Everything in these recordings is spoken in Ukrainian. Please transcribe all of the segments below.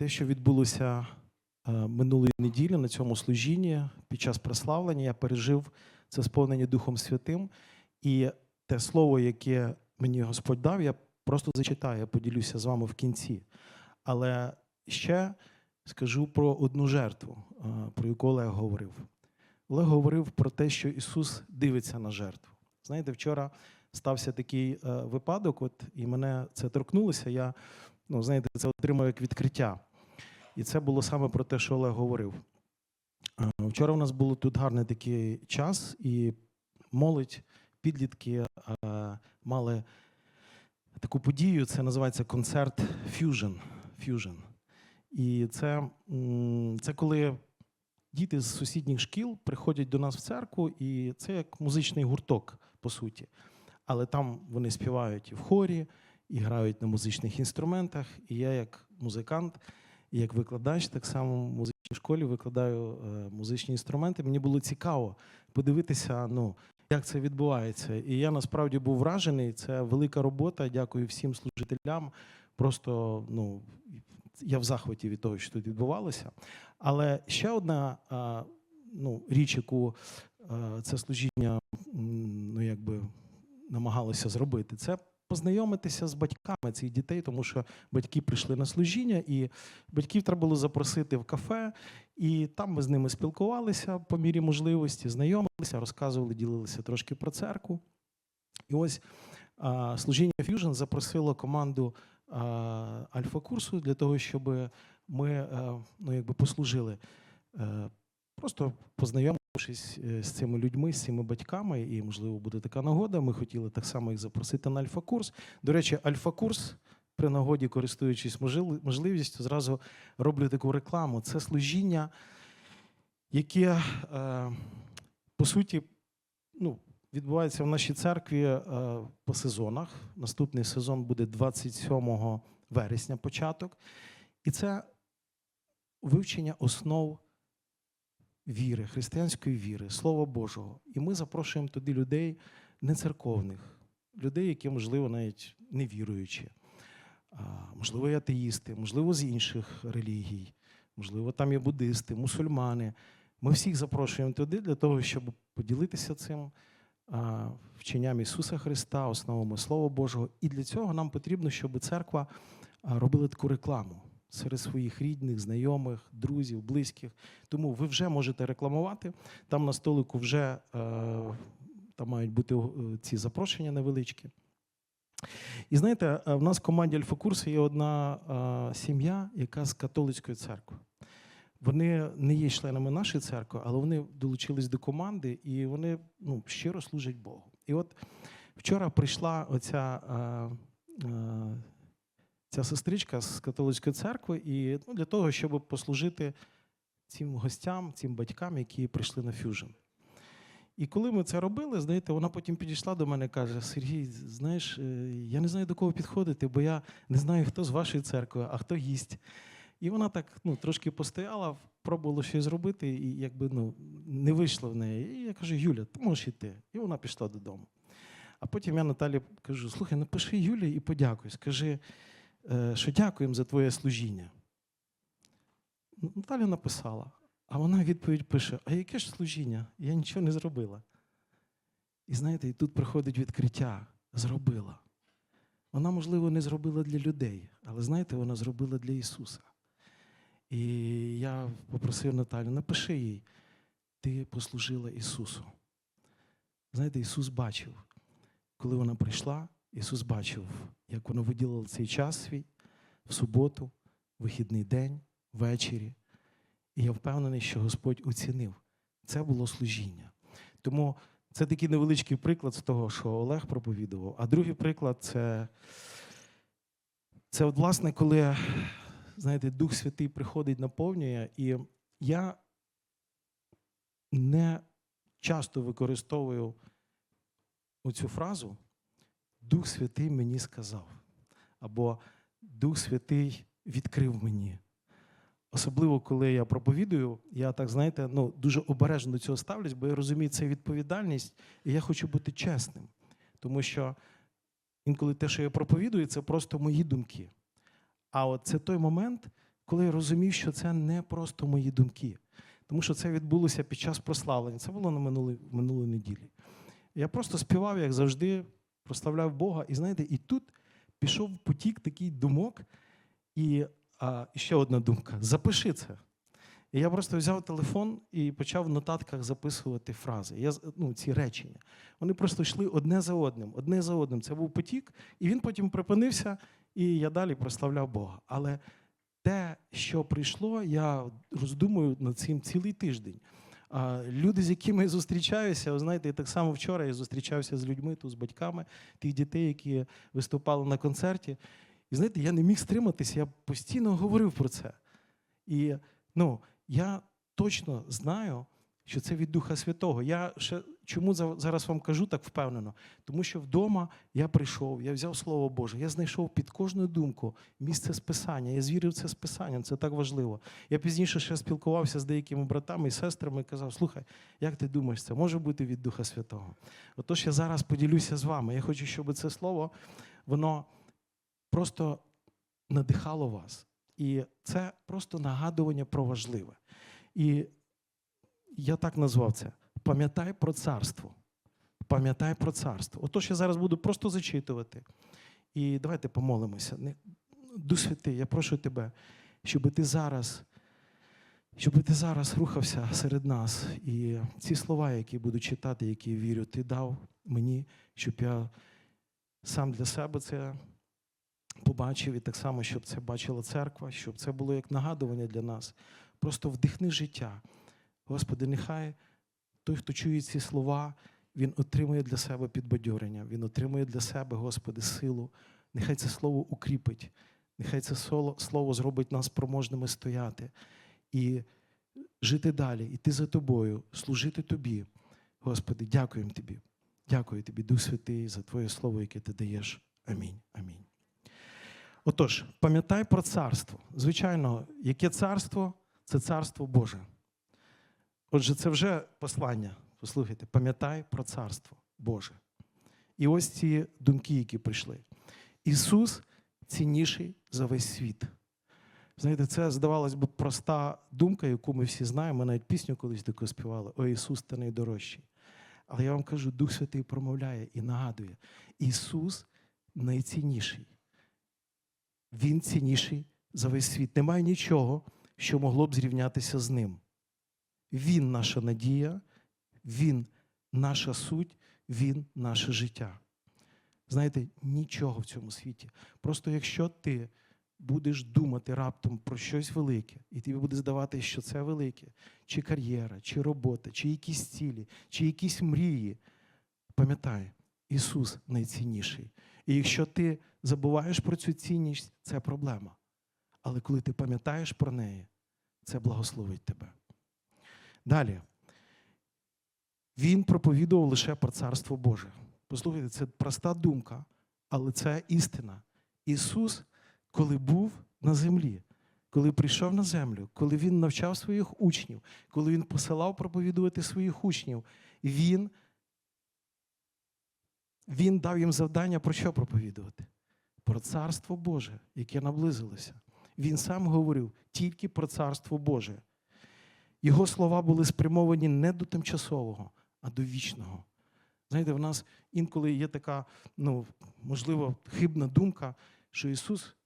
те, що відбулося е, минулої неділі на цьому служінні під час прославлення, я пережив це сповнення Духом Святим. І те слово, яке мені Господь дав, я просто зачитаю, я поділюся з вами в кінці. Але ще скажу про одну жертву, е, про яку Олег говорив. Олег говорив про те, що Ісус дивиться на жертву. Знаєте, вчора стався такий е, випадок, от і мене це торкнулося. Я, ну, знаєте, це отримав як відкриття. І це було саме про те, що Олег говорив. Е, Вчора у нас було тут гарний такий час, і молодь, підлітки е, мали таку подію. Це називається концерт Fusion. Fusion. І це, це коли діти з сусідніх шкіл приходять до нас в церкву, і це як музичний гурток, по суті. Але там вони співають і в хорі, і грають на музичних інструментах. І я, як музикант, як викладач, так само в музичній школі викладаю е, музичні інструменти. Мені було цікаво подивитися, ну, як це відбувається. І я насправді був вражений. Це велика робота. Дякую всім служителям. Просто ну, я в захваті від того, що тут відбувалося. Але ще одна а, ну, річ, яку а, це служіння ну, якби намагалося зробити, це познайомитися з батьками цих дітей, тому що батьки прийшли на служіння, і батьків треба було запросити в кафе, і там ми з ними спілкувалися по мірі можливості, знайомилися, розказували, ділилися трошки про церкву. І ось служіння Fusion запросило команду альфа-курсу для того, щоб ми е, ну, якби послужили, е, просто познайомившись е, з цими людьми, з цими батьками, і, можливо, буде така нагода. Ми хотіли так само їх запросити на альфа-курс. До речі, альфа-курс. При нагоді, користуючись можливістю, зразу роблю таку рекламу. Це служіння, яке, е, по суті, ну, відбувається в нашій церкві е, по сезонах. Наступний сезон буде 27 вересня, початок. І це вивчення основ віри, християнської віри, Слова Божого. І ми запрошуємо туди людей нецерковних, людей, які, можливо, навіть не віруючі, можливо, і атеїсти, можливо, з інших релігій, можливо, там є буддисти, мусульмани. Ми всіх запрошуємо туди для того, щоб поділитися цим вченням Ісуса Христа, основами Слова Божого. І для цього нам потрібно, щоб церква робила таку рекламу серед своїх рідних, знайомих, друзів, близьких. Тому ви вже можете рекламувати. Там на столику вже е, там мають бути е, ці запрошення невеличкі. І знаєте, е, в нас в команді Альфа-курсу є одна сім'я, яка з католицької церкви. Вони не є членами нашої церкви, але вони долучились до команди і вони ну, щиро служать Богу. І от вчора прийшла оця е, е, ця сестричка з католицької церкви, і ну, для того, щоб послужити цим гостям, цим батькам, які прийшли на фюжн. І коли ми це робили, знаєте, вона потім підійшла до мене і каже: Сергій, знаєш, е, я не знаю до кого підходити, бо я не знаю, хто з вашої церкви, а хто гість. І вона так ну, трошки постояла, пробувала щось зробити, і якби ну, не вийшло в неї. І я кажу, Юля, ти можеш йти. І вона пішла додому. А потім я Наталі кажу: слухай, напиши Юлі і подякуй. Скажи, що дякуємо за твоє служіння. Ну, Наталя написала, а вона відповідь пише: А яке ж служіння? Я нічого не зробила. І знаєте, і тут приходить відкриття: зробила. Вона, можливо, не зробила для людей, але знаєте, вона зробила для Ісуса. І я попросив Наталю, напиши їй, ти послужила Ісусу. Знаєте, Ісус бачив, коли вона прийшла, Ісус бачив, як вона виділила цей час свій в суботу, вихідний день, ввечері. І я впевнений, що Господь оцінив. Це було служіння. Тому це такий невеличкий приклад з того, що Олег проповідував. А другий приклад це, це от, власне, коли, знаєте, Дух Святий приходить, наповнює. І я не часто використовую оцю фразу Дух Святий мені сказав. Або Дух Святий відкрив мені. Особливо, коли я проповідую, я так знаєте, ну дуже обережно до цього ставлюсь, бо я розумію, це відповідальність, і я хочу бути чесним. Тому що інколи те, що я проповідую, це просто мої думки. А от це той момент, коли я розумів, що це не просто мої думки, тому що це відбулося під час прославлення. Це було на минулій неділі. Я просто співав, як завжди, прославляв Бога. І знаєте, і тут пішов потік такий думок, і а, ще одна думка: запиши це. І я просто взяв телефон і почав в нотатках записувати фрази. Я, ну, ці речення. Вони просто йшли одне за одним, одне за одним. Це був потік, і він потім припинився, і я далі прославляв Бога. Але те, що прийшло, я роздумую над цим цілий тиждень. Люди, з якими я зустрічаюся, ви знаєте, так само вчора я зустрічався з людьми, тут з батьками тих дітей, які виступали на концерті. І знаєте, я не міг стриматися, я постійно говорив про це. І ну, я точно знаю, що це від Духа Святого. Я ще чому зараз вам кажу так впевнено? Тому що вдома я прийшов, я взяв Слово Боже, я знайшов під кожну думку місце списання. Я звірив це з це так важливо. Я пізніше ще спілкувався з деякими братами і сестрами і казав: слухай, як ти думаєш, це може бути від Духа Святого? Отож, я зараз поділюся з вами. Я хочу, щоб це слово воно просто надихало вас. І це просто нагадування про важливе. І я так назвав це: пам'ятай про царство. Пам'ятай про царство. Отож, я зараз буду просто зачитувати. І давайте помолимося. Дух Святий, я прошу тебе, щоб ти зараз, щоб ти зараз рухався серед нас. І ці слова, які буду читати, які вірю, ти дав мені, щоб я сам для себе це побачив, і так само, щоб це бачила церква, щоб це було як нагадування для нас. Просто вдихни життя. Господи, нехай той, хто чує ці слова, він отримує для себе підбадьорення, він отримує для себе, Господи, силу. Нехай це слово укріпить, нехай це слово зробить нас спроможними стояти і жити далі, іти за тобою, служити тобі. Господи, дякуємо тобі. Дякую тобі, Дух Святий, за Твоє слово, яке ти даєш. Амінь. Амінь. Отож, пам'ятай про царство. Звичайно, яке царство це царство Боже. Отже, це вже послання. Послухайте, пам'ятай про царство Боже. І ось ці думки, які прийшли. Ісус цінніший за весь світ. Знаєте, це здавалось би проста думка, яку ми всі знаємо. Ми навіть пісню колись таку співали: О Ісус, ти найдорожчий. Але я вам кажу, Дух Святий промовляє і нагадує: Ісус найцінніший. Він цінніший за весь світ. Немає нічого, що могло б зрівнятися з ним. Він наша надія, Він наша суть, Він наше життя. Знаєте, нічого в цьому світі. Просто якщо ти будеш думати раптом про щось велике, і тобі буде здаватися, що це велике, чи кар'єра, чи робота, чи якісь цілі, чи якісь мрії, пам'ятай, Ісус найцінніший. І якщо ти забуваєш про цю цінність, це проблема. Але коли ти пам'ятаєш про неї, це благословить тебе. Далі. Він проповідував лише про Царство Боже. Послухайте, це проста думка, але це істина. Ісус, коли був на землі, коли прийшов на землю, коли Він навчав своїх учнів, коли Він посилав проповідувати своїх учнів, Він, він дав їм завдання про що проповідувати? Про Царство Боже, яке наблизилося. Він сам говорив тільки про Царство Боже. Його слова були спрямовані не до тимчасового, а до вічного. Знаєте, в нас інколи є така, ну, можливо, хибна думка, що Ісус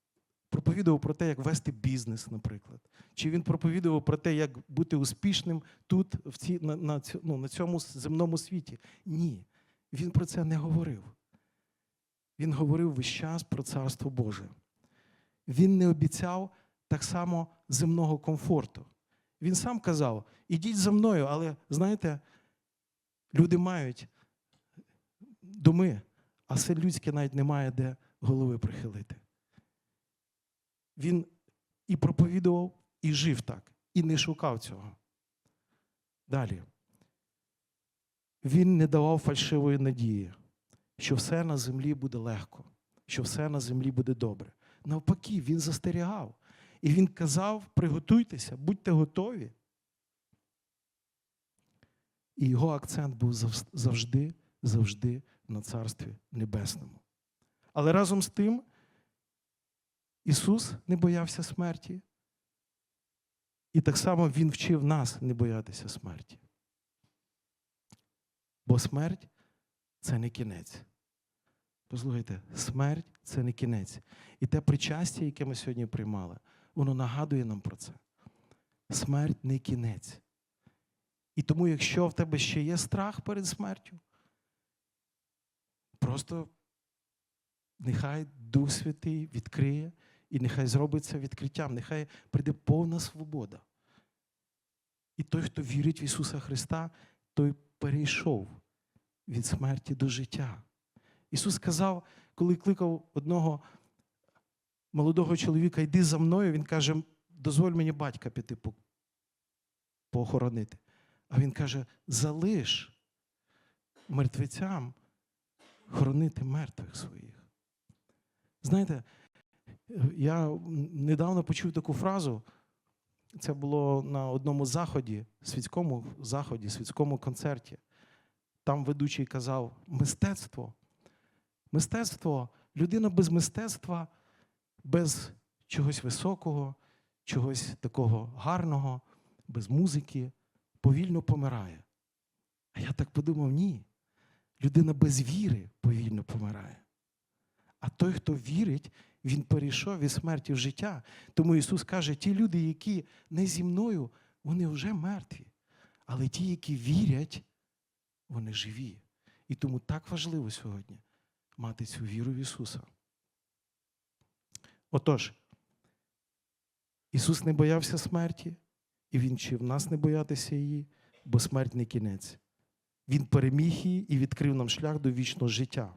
проповідував про те, як вести бізнес, наприклад. Чи Він проповідував про те, як бути успішним тут, в ці, на, на, ну, на цьому земному світі. Ні, Він про це не говорив. Він говорив весь час про Царство Боже. Він не обіцяв так само земного комфорту. Він сам казав: ідіть за мною, але знаєте, люди мають доми, а все людське навіть немає де голови прихилити. Він і проповідував, і жив так, і не шукав цього. Далі. Він не давав фальшивої надії, що все на землі буде легко, що все на землі буде добре. Навпаки, він застерігав. І він казав: приготуйтеся, будьте готові. І його акцент був завжди, завжди на Царстві Небесному. Але разом з тим Ісус не боявся смерті, І так само Він вчив нас не боятися смерті. Бо смерть це не кінець. Послухайте, смерть це не кінець. І те причастя, яке ми сьогодні приймали, воно нагадує нам про це. Смерть не кінець. І тому, якщо в тебе ще є страх перед смертю, просто нехай Дух Святий відкриє і нехай зробиться відкриттям, нехай прийде повна свобода. І той, хто вірить в Ісуса Христа, той перейшов від смерті до життя. Ісус сказав, коли кликав одного молодого чоловіка, йди за мною, Він каже, дозволь мені батька піти по- поохоронити. А він каже: залиш мертвецям хоронити мертвих своїх. Знаєте, я недавно почув таку фразу. Це було на одному заході, світському заході, світському концерті. Там ведучий казав: мистецтво. Мистецтво, людина без мистецтва, без чогось високого, чогось такого гарного, без музики, повільно помирає. А я так подумав: ні. Людина без віри повільно помирає. А той, хто вірить, він перейшов від смерті в життя. Тому Ісус каже: ті люди, які не зі мною, вони вже мертві. Але ті, які вірять, вони живі. І тому так важливо сьогодні мати цю віру в Ісуса. Отож, Ісус не боявся смерті, і Він вчив нас не боятися її, бо смерть не кінець. Він переміг її і відкрив нам шлях до вічного життя.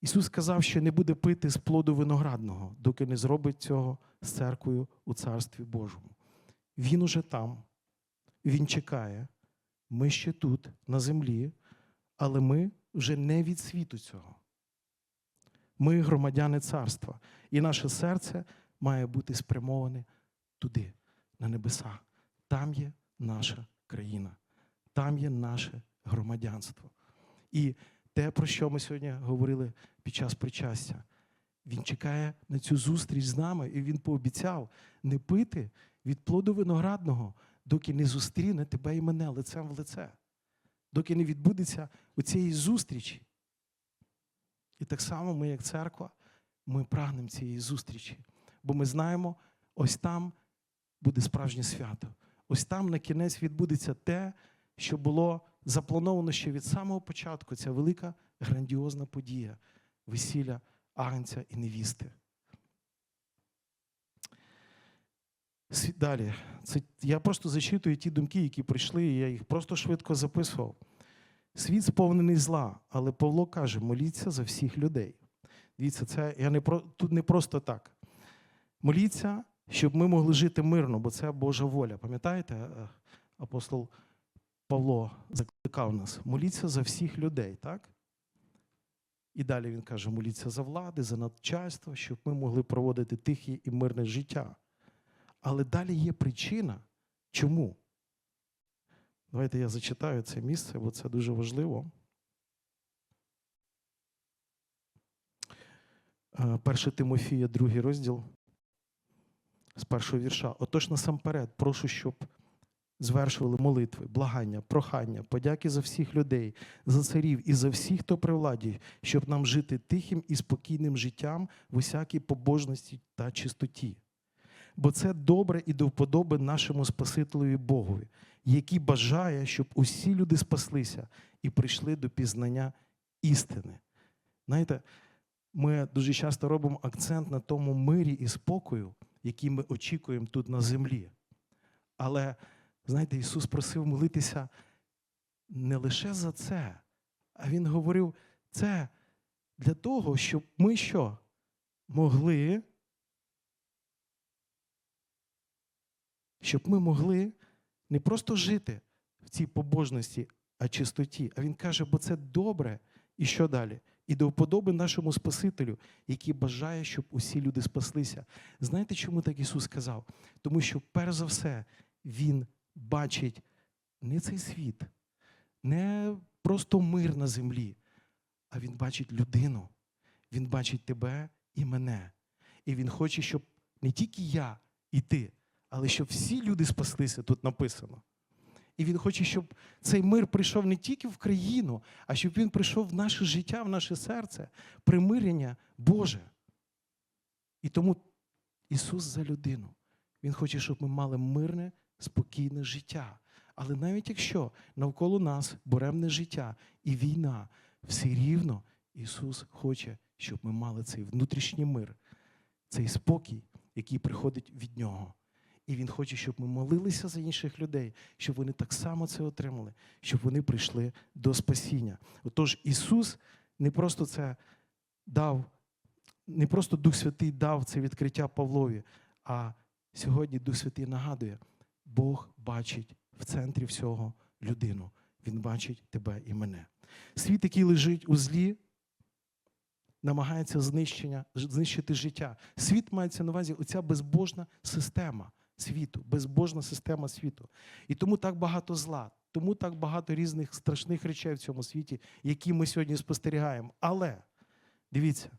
Ісус сказав, що не буде пити з плоду виноградного, доки не зробить цього з церквою у Царстві Божому. Він уже там, Він чекає. Ми ще тут, на землі, але ми вже не від світу цього. Ми громадяни царства, і наше серце має бути спрямоване туди, на небеса. Там є наша країна, там є наше громадянство. І те, про що ми сьогодні говорили під час причастя, він чекає на цю зустріч з нами, і він пообіцяв не пити від плоду виноградного, доки не зустріне тебе і мене лицем в лице, доки не відбудеться у цієї зустрічі. І так само ми, як церква, ми прагнемо цієї зустрічі, бо ми знаємо, ось там буде справжнє свято. Ось там на кінець відбудеться те, що було заплановано ще від самого початку. Ця велика грандіозна подія весілля агнця і невісти. Далі, це я просто зачитую ті думки, які прийшли, і я їх просто швидко записував. Світ сповнений зла, але Павло каже: моліться за всіх людей. Дивіться, це я не про тут не просто так. Моліться, щоб ми могли жити мирно, бо це Божа воля. Пам'ятаєте, е, апостол Павло закликав нас: моліться за всіх людей, так? І далі він каже: моліться за влади, за начальство, щоб ми могли проводити тихе і мирне життя. Але далі є причина, чому. Давайте я зачитаю це місце, бо це дуже важливо. Е, Перше Тимофія, другий розділ з першого вірша. Отож, насамперед, прошу, щоб звершували молитви, благання, прохання, подяки за всіх людей, за царів і за всіх, хто при владі, щоб нам жити тихим і спокійним життям в усякій побожності та чистоті. Бо це добре і до вподоби нашому Спасителеві Богові, який бажає, щоб усі люди спаслися і прийшли до пізнання істини. Знаєте, ми дуже часто робимо акцент на тому мирі і спокою, який ми очікуємо тут на землі. Але, знаєте, Ісус просив молитися не лише за це, а Він говорив, це для того, щоб ми що? Могли, щоб ми могли не просто жити в цій побожності, а чистоті. А Він каже, бо це добре. І що далі? І до вподоби нашому Спасителю, який бажає, щоб усі люди спаслися. Знаєте, чому так Ісус сказав? Тому що, перш за все, Він бачить не цей світ, не просто мир на землі, а Він бачить людину. Він бачить тебе і мене. І Він хоче, щоб не тільки я і ти, але щоб всі люди спаслися, тут написано. І він хоче, щоб цей мир прийшов не тільки в країну, а щоб він прийшов в наше життя, в наше серце, примирення Боже. І тому Ісус за людину. Він хоче, щоб ми мали мирне, спокійне життя. Але навіть якщо навколо нас буремне життя і війна, все рівно Ісус хоче, щоб ми мали цей внутрішній мир, цей спокій, який приходить від Нього. І Він хоче, щоб ми молилися за інших людей, щоб вони так само це отримали, щоб вони прийшли до спасіння. Отож, Ісус не просто це дав, не просто Дух Святий дав це відкриття Павлові, а сьогодні Дух Святий нагадує, Бог бачить в центрі всього людину. Він бачить тебе і мене. Світ, який лежить у злі, намагається знищення, знищити життя. Світ мається на увазі оця безбожна система світу, безбожна система світу. І тому так багато зла, тому так багато різних страшних речей в цьому світі, які ми сьогодні спостерігаємо. Але дивіться,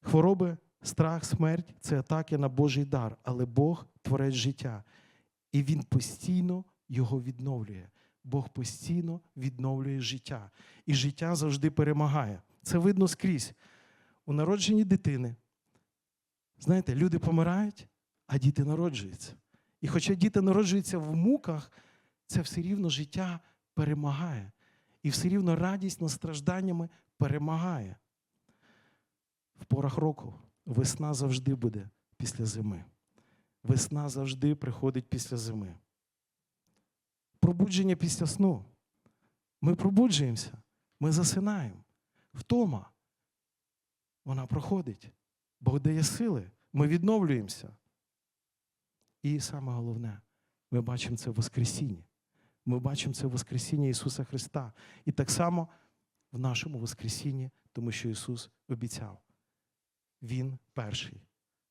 хвороби, страх, смерть це атаки на Божий дар, але Бог творець життя. І Він постійно його відновлює. Бог постійно відновлює життя. І життя завжди перемагає. Це видно скрізь. У народженні дитини. Знаєте, люди помирають, а діти народжуються. І хоча діти народжуються в муках, це все рівно життя перемагає. І все рівно радість над стражданнями перемагає. В порах року весна завжди буде після зими. Весна завжди приходить після зими. Пробудження після сну. Ми пробуджуємося, ми засинаємо. Втома. Вона проходить. Бог дає сили, ми відновлюємося. І саме головне, ми бачимо це в Воскресінні. Ми бачимо це в Воскресінні Ісуса Христа. І так само в нашому Воскресінні, тому що Ісус обіцяв. Він перший,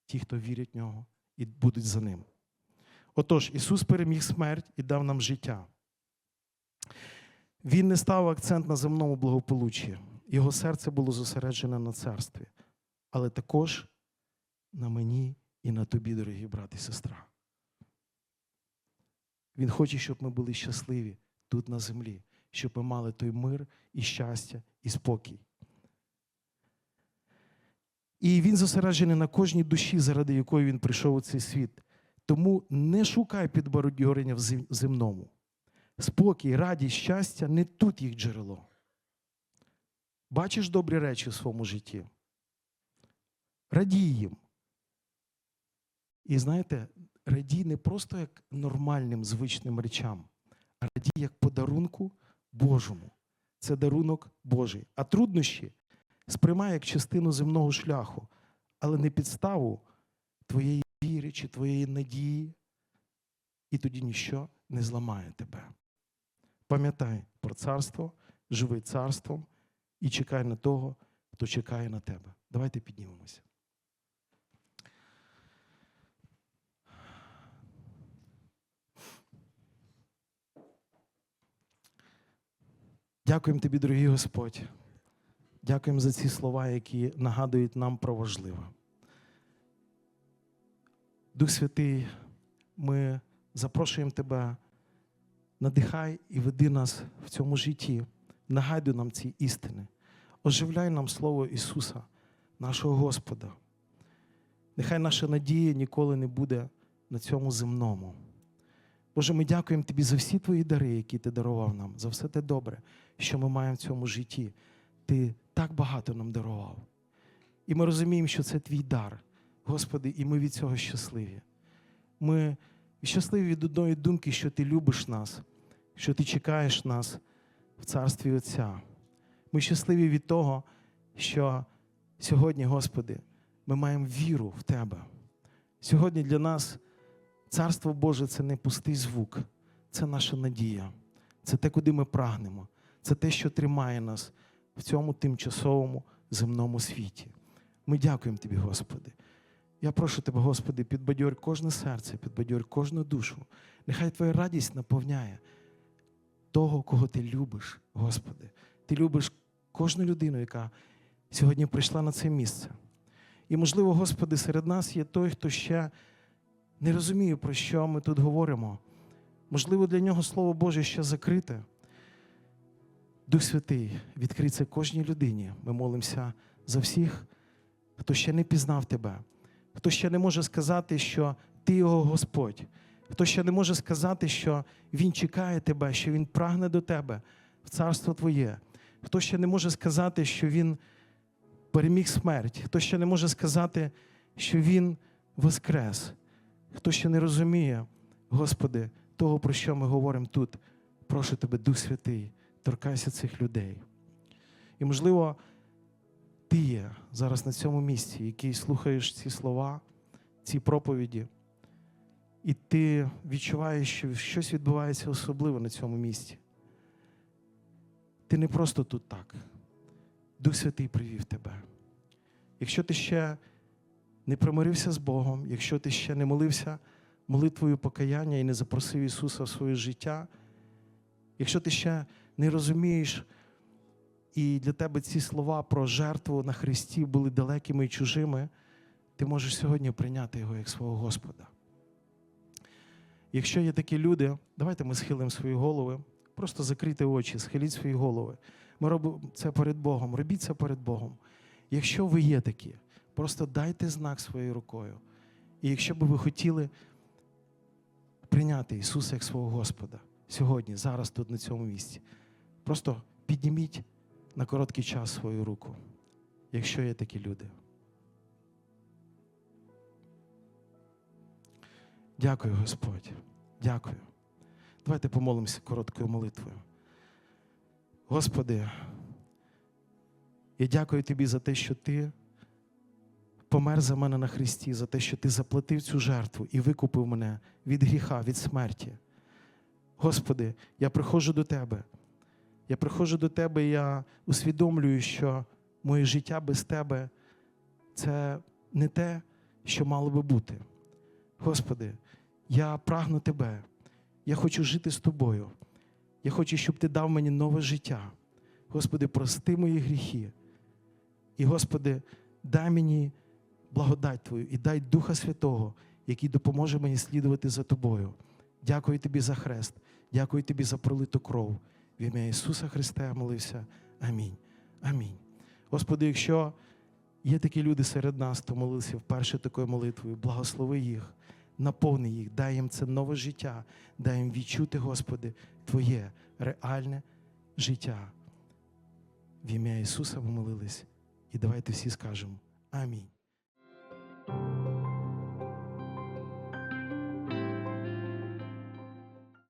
ті, хто вірять в нього і будуть за ним. Отож, Ісус переміг смерть і дав нам життя. Він не став акцент на земному благополуччі. Його серце було зосереджене на царстві, але також на мені і на тобі, дорогі брат і сестра. Він хоче, щоб ми були щасливі тут на землі, щоб ми мали той мир і щастя, і спокій. І він зосереджений на кожній душі, заради якої він прийшов у цей світ. Тому не шукай підбородьорення в земному. Спокій, радість, щастя не тут їх джерело. Бачиш добрі речі в своєму житті. Радій їм. І знаєте, радій не просто як нормальним звичним речам, а радій як подарунку Божому. Це дарунок Божий. А труднощі сприймай як частину земного шляху, але не підставу твоєї віри чи твоєї надії, і тоді ніщо не зламає тебе. Пам'ятай про царство, живи царством і чекай на того, хто чекає на тебе. Давайте піднімемося. Дякуємо тобі, дорогий Господь. Дякуємо за ці слова, які нагадують нам про важливе. Дух Святий, ми запрошуємо Тебе, надихай і веди нас в цьому житті, нагадуй нам ці істини, оживляй нам Слово Ісуса, нашого Господа. Нехай наша надія ніколи не буде на цьому земному. Боже, ми дякуємо Тобі за всі Твої дари, які Ти дарував нам, за все те добре, що ми маємо в цьому житті. Ти так багато нам дарував. І ми розуміємо, що це твій дар, Господи, і ми від цього щасливі. Ми щасливі від одної думки, що Ти любиш нас, що Ти чекаєш нас в царстві Отця. Ми щасливі від того, що сьогодні, Господи, ми маємо віру в Тебе. Сьогодні для нас Царство Боже це не пустий звук, це наша надія, це те, куди ми прагнемо, це те, що тримає нас в цьому тимчасовому земному світі. Ми дякуємо Тобі, Господи. Я прошу Тебе, Господи, підбадьор кожне серце, підбадьор кожну душу. Нехай Твоя радість наповняє того, кого Ти любиш, Господи. Ти любиш кожну людину, яка сьогодні прийшла на це місце. І, можливо, Господи, серед нас є той, хто ще не розуміє, про що ми тут говоримо. Можливо, для нього Слово Боже ще закрите. Дух Святий, відкрий це кожній людині. Ми молимося за всіх, хто ще не пізнав тебе, хто ще не може сказати, що ти його Господь, хто ще не може сказати, що Він чекає тебе, що Він прагне до тебе в царство Твоє, хто ще не може сказати, що Він переміг смерть, хто ще не може сказати, що Він воскрес, хто ще не розуміє, Господи, того, про що ми говоримо тут. Прошу тебе, Дух Святий, торкайся цих людей. І, можливо, ти є зараз на цьому місці, який слухаєш ці слова, ці проповіді, і ти відчуваєш, що щось відбувається особливо на цьому місці. Ти не просто тут так. Дух Святий привів тебе. Якщо ти ще не примирився з Богом, якщо ти ще не молився молитвою покаяння і не запросив Ісуса в своє життя, якщо ти ще не розумієш, і для тебе ці слова про жертву на Христі були далекими і чужими, ти можеш сьогодні прийняти Його як свого Господа. Якщо є такі люди, давайте ми схилимо свої голови, просто закрийте очі, схиліть свої голови. Ми робимо це перед Богом, робіть це перед Богом. Якщо ви є такі, просто дайте знак своєю рукою. І якщо би ви хотіли прийняти Ісуса як свого Господа сьогодні, зараз, тут, на цьому місці, просто підніміть на короткий час свою руку, якщо є такі люди. Дякую, Господь. Дякую. Давайте помолимося короткою молитвою. Господи, я дякую Тобі за те, що Ти помер за мене на Христі, за те, що Ти заплатив цю жертву і викупив мене від гріха, від смерті. Господи, я приходжу до Тебе. Я приходжу до Тебе, і я усвідомлюю, що моє життя без Тебе це не те, що мало би бути. Господи, я прагну Тебе. Я хочу жити з Тобою. Я хочу, щоб Ти дав мені нове життя. Господи, прости мої гріхи. І, Господи, дай мені благодать Твою і дай Духа Святого, який допоможе мені слідувати за Тобою. Дякую Тобі за хрест. Дякую Тобі за пролиту кров. В ім'я Ісуса Христа молився. Амінь. Амінь. Господи, якщо є такі люди серед нас, хто молився вперше такою молитвою, благослови їх, наповни їх, дай їм це нове життя, дай їм відчути, Господи, Твоє реальне життя. В ім'я Ісуса ми молились. І давайте всі скажемо Амінь.